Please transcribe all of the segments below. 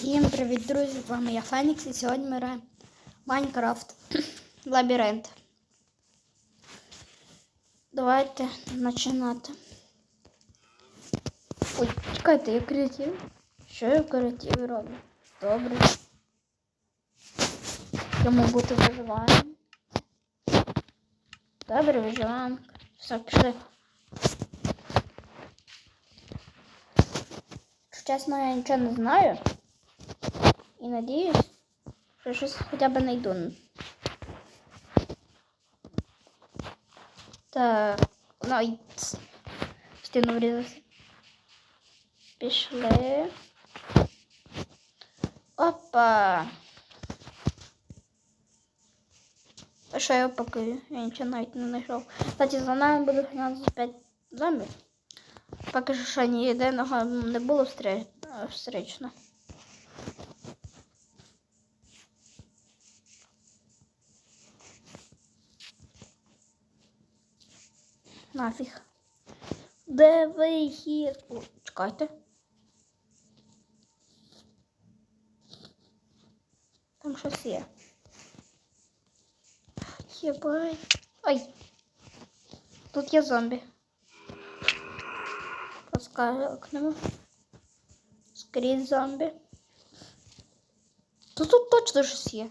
Всім привіт, друзі! З вами я Фенікс і сьогодні ми граємо Майнкрафт Лабіринт. Давайте починати. Ой, чекайте, я креатив. Що я в креативі роблю? Добре. Йому бути виживаємо. Добре, виживаємо. Все, пішли. Чесно, я нічого не знаю. І надіюсь, що щось хоча б знайду. Так, ну, стіну врізався. Пішли. Опа. А що я поки? Я нічого навіть не знайшов. Кстати, за нами буде ганяти 5 зомбів. Поки що ні єдиного не було встречно. Нафіг. Де вихід? О, чекайте. Там щось є. Єбай. Ой. Тут є зомбі. Поскакнемо. Скрізь зомбі. Тут тут точно щось є.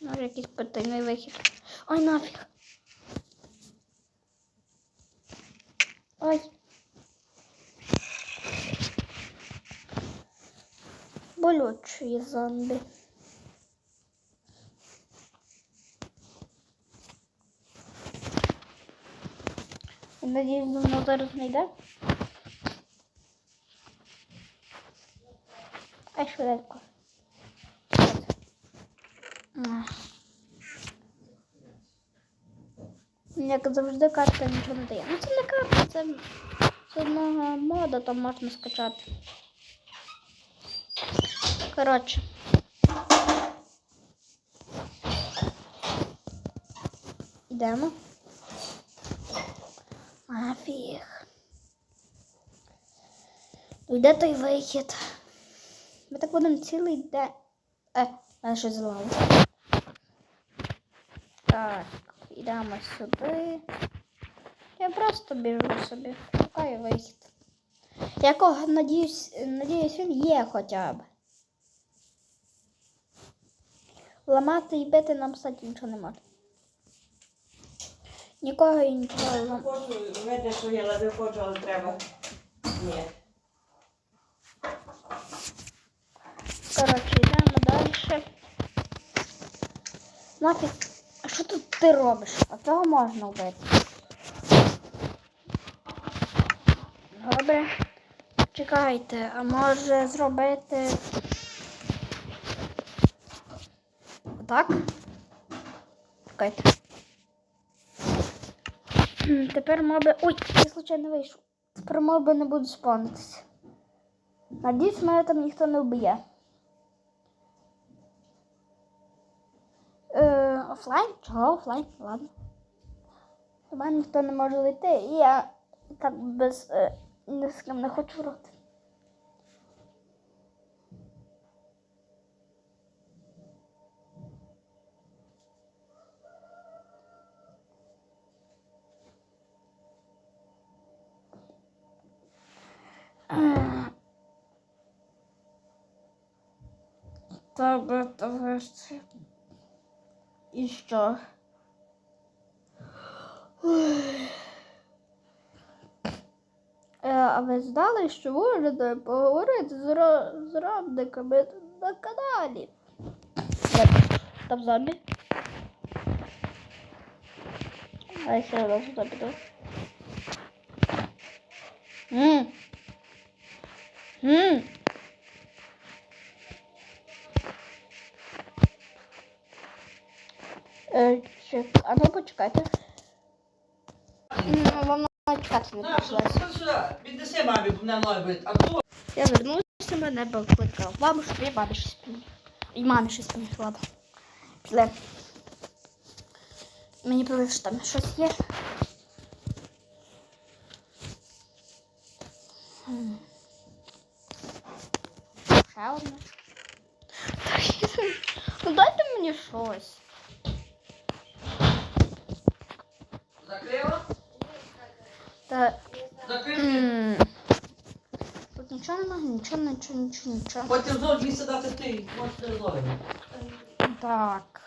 Може якийсь потайний вихід. Ой, нафіг. Ой. Болючі зомбі. Надіюсь, воно зараз не йде. Ай, швидко. Ах. Як завжди карта нічого не дає. Ну це не карта, це з одного мода там можна скачати. Коротше. Йдемо. Нафіг. Ну, Де той вихід? Ми так будемо цілий день. Е, мене щось зламало. Так, йдемо сюди. Я просто біжу собі. Шукаю вихід. Якого, надіюсь, надіюсь, він є хоча б. Ламати і бити нам, кстати, нічого не можна. Нікого і нічого ламати. Хочу, видно, що я ледве хочу, але треба. Ні. Коротше, йдемо далі. Нафіг, а що тут ти робиш? А цього можна вбити. Добре. Чекайте, а може зробити. Так? Чекайте. Тепер моби. Ой, я случайно вийшов. Тепер моби не будуть спавнитися. Надіюсь, мене там ніхто не вб'є. Офлайн? Чого офлайн? Ладно. До мене ніхто не може зайти, і я так без е, ні з ким не хочу грати. Е, Тебе товариші. І що? Е, а ви знали, що можете поговорити з, радниками на каналі? Там зомбі? А я ще раз сюди піду. Ммм. Ммм. А ну почекайте. Ну, Вам навіть чекати не прийшлося. Віднеси мамі, бо мене. А то Я вернувся, мене покликав. Бабушка, я бабі щось поміг. І мамі щось поміг. Пішли. Мені повезло, що там щось є. Нічого, нічого, нічого. Потім знову місце дати ти. Можеш не зловити. Так.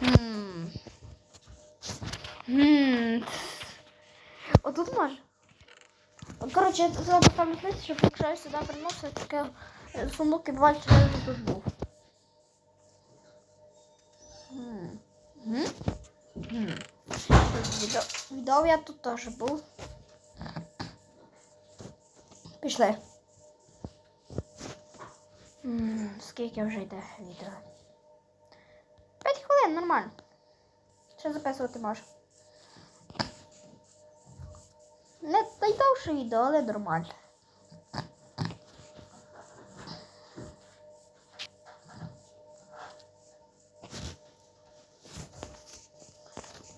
Хм. Хм. Отут може. От, коротше, я туди поставлю сміття, щоб якщо я сюди приношу, таке е, сундук і бачу, що я тут був. Відео я тут теж був. Пішли. Скільки вже йде відео? П'ять хвилин, нормально. Ще записувати можу. Не найдовше відео, але нормально.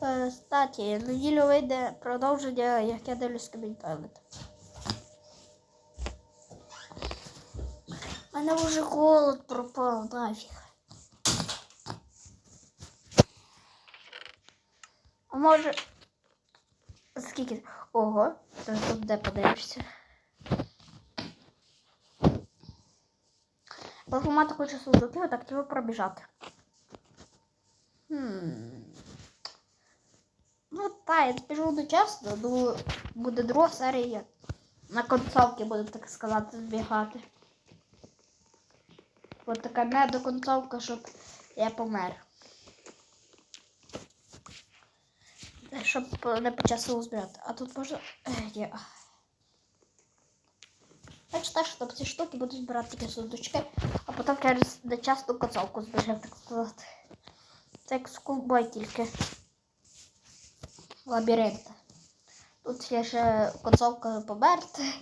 Е, Кстати, неділю вийде продовження, як я дивлюсь Кабінь Пелет. Мене вже голод пропав, нафіг. А може. Скільки? Ого, то тут де подивишся. Поламати хочу сундуки, отак треба пробіжати. Хм. Ну так, я біжу до часу, думаю, буде друга серія. На концовці буду, так сказати, збігати. Ось така медоконцовка, щоб я помер. Щоб не по часу збирати. А тут можна. Е, Є. Я читаю, що ці штуки будуть збирати такі сундучки, а потім через нечасну концовку збережемо, так сказати. Це як скулбой тільки. Лабіринт. Тут є ще концовка померти,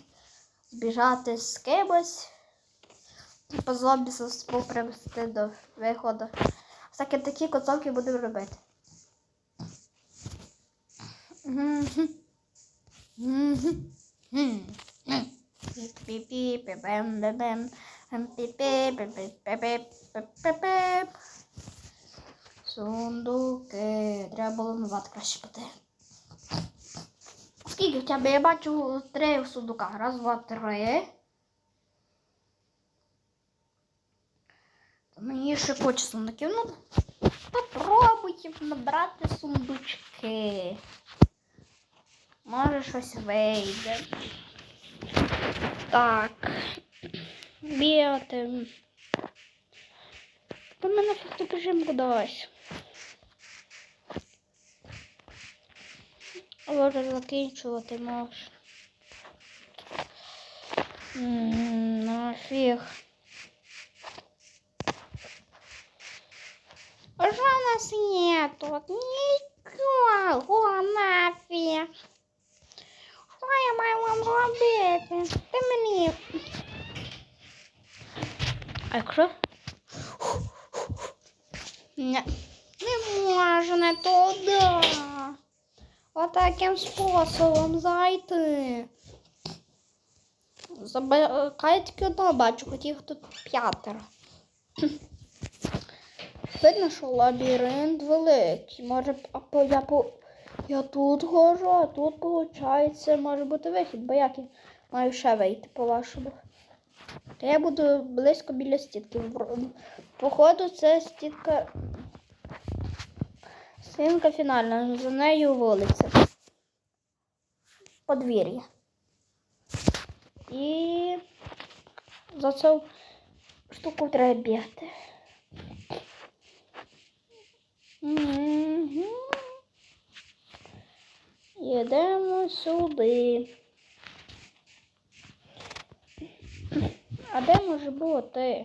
збіжати з кимось. Типа зомбі спов привести до виходу. Всякі такі концовки будемо робити. Сундуки. Треба було назад краще піти. Скільки в тебе? Я бачу три в сундуках. Раз, два, три. Мені ще хоче сундуків. Ну, попробуйте набрати сундучки. Може щось вийде. Так. Бігати. Ти мене фотоприжим кудись. Може закінчувати можеш. М, Нафіг. Що у нас? Нічого нафіг. Що я маю вам робити? Ти мені. А якщо? Не, не можу не туди. Отаким способом зайти. Забираю тільки одного бачу, хотів тут п'ятеро. Видно, що лабіринт великий. Може, а я, по, я тут хожу, а тут, виходить, може бути вихід, бо як я маю ще вийти, по-вашому. То я буду близько біля стінки. Вр- Походу, це стінка. Стінка фінальна, за нею вулиця. Подвір'я. І за цю штуку треба бігти. Мгм. Їдемо сюди. А де може бути?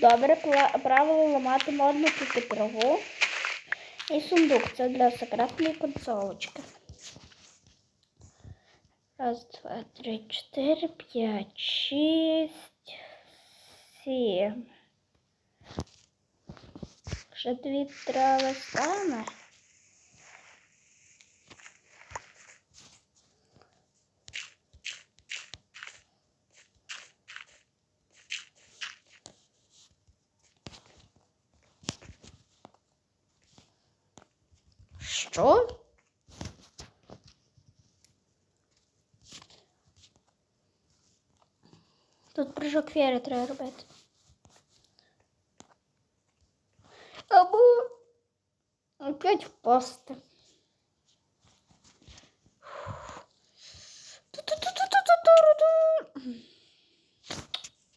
Добре, правило ламати можна тільки траву. І сундук це для секретної консолочки. Раз, два, три, чотири, п'ять, шість. Сім. Ще дві трави стане. Що? Віри треба робити. Або опять впасти.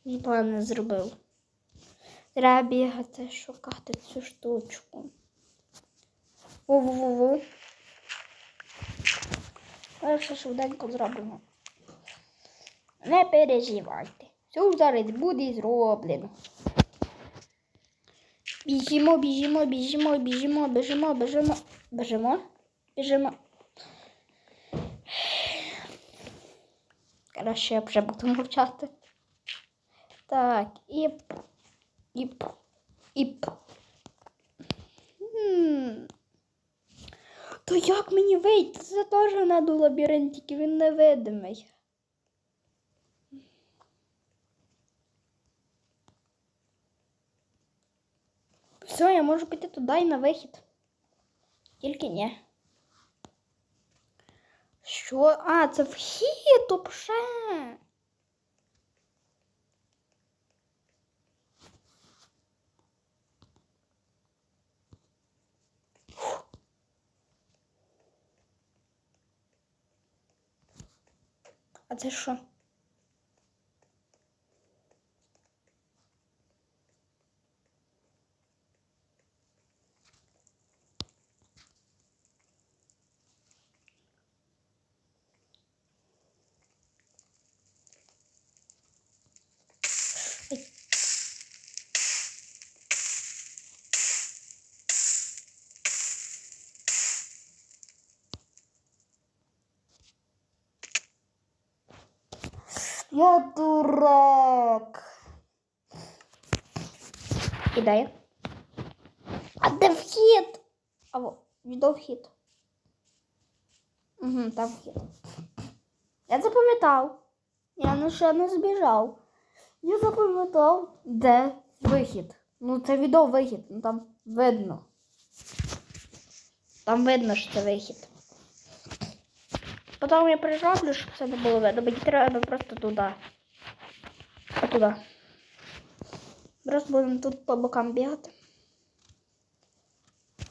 Ніби не зробив. Треба бігати, шукати цю штучку. Ву-ву-ву-ву. Все швиденько зроблено. Не переживайте. Все зараз буде зроблено. Біжимо, біжимо, біжимо, біжимо, біжимо, біжимо. Біжимо. Біжимо. Краще я вже буду мовчати. Так, іп. Іп. Іп. М. То як мені вийти? Це теж надо лабіринт, тільки він невидимий. Все, я можу піти туди і на вихід. Тільки ні. Що? А, це вхід вообще. А це що? Я дурак. Ідея. А де вхід? А во, відео вхід. Угу, там вхід. Я запам'ятав. Я ну ще не збіжав. Я запам'ятав, де вихід. Ну, це відео вихід, ну там видно. Там видно, що це вихід. Потім я перероблю, щоб це не було видно. Мені треба просто туди. А туди. Просто будемо тут по бокам бігати.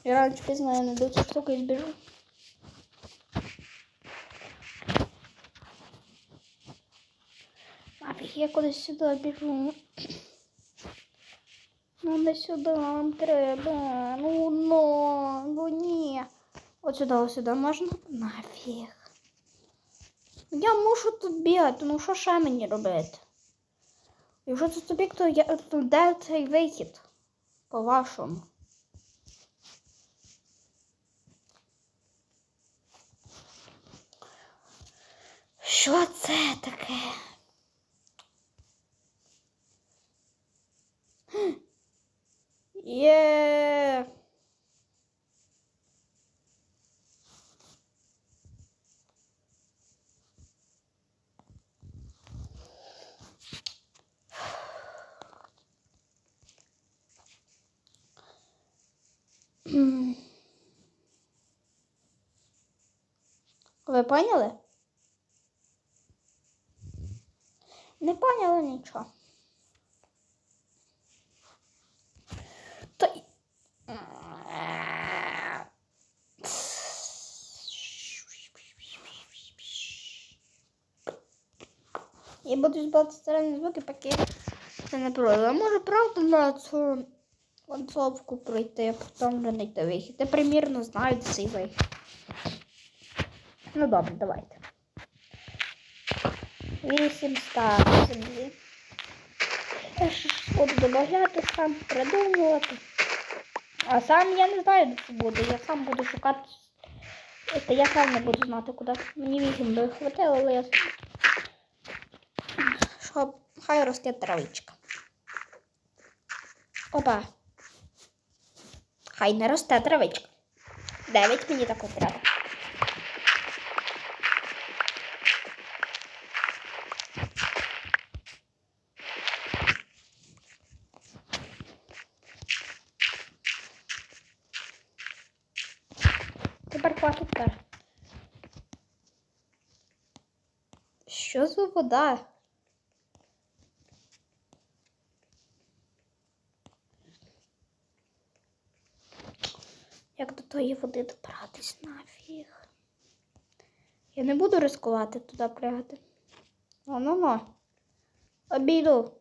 І рано чи пізно я не до цю штуку і збіжу. Нафіг, я кудись сюди біжу. Ну, не сюди нам треба. Ну, ну, ну ні. От сюди, ось сюди можна? Нафіг. Я мушу тут бігати, ну що ще мені робити? Якщо це тупік, то я то де цей вихід? По-вашому. Що це таке? Є. М. Поняли? Не поняли нічого. Я буду збивати старанні звуки, поки це не пройде. Я можу правда на цю концовку пройти, а потім вже знайти вихід. Я примірно знаю цей вихід. Ну добре, давайте. Вісім ставок собі. Я ж буду додавати, сам придумувати. А сам я не знаю, де це буде. Я сам буду шукати. Та я сам не буду знати, куди. Мені вісім би хватило, але я. Що хай росте травичка. Опа. Хай не росте травичка. Дев'ять мені тако треба. Тепер тепер. Що за вода? Як до тої води добратись нафіг? Я не буду ризикувати туди прягати. О, ну ну. Обійду.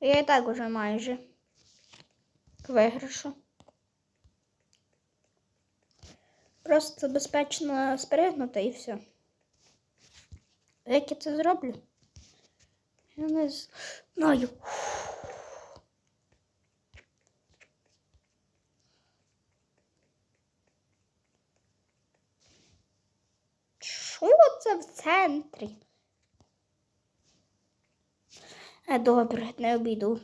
Я і так уже майже к виграшу. Просто безпечно спригнути і все. Як я це зроблю? Я не знаю. Що це в центрі? Е, добре, не обійду.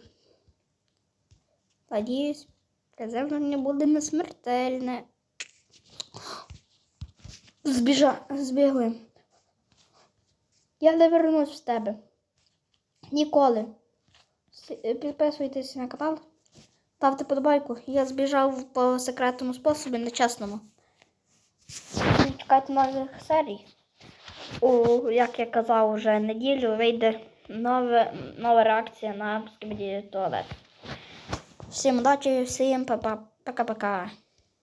Надіюсь, приземлення буде не смертельне. Збіжа, збігли. Я не вернусь в тебе. Ніколи. Е, Підписуйтесь на канал. Ставте подобайку. Я збіжав по секретному способі, нечесному. Чекайте нових серій. У, як я казав, вже неділю вийде нове, нова реакція на скибіді туалет. Всім удачі, всім пока-пока.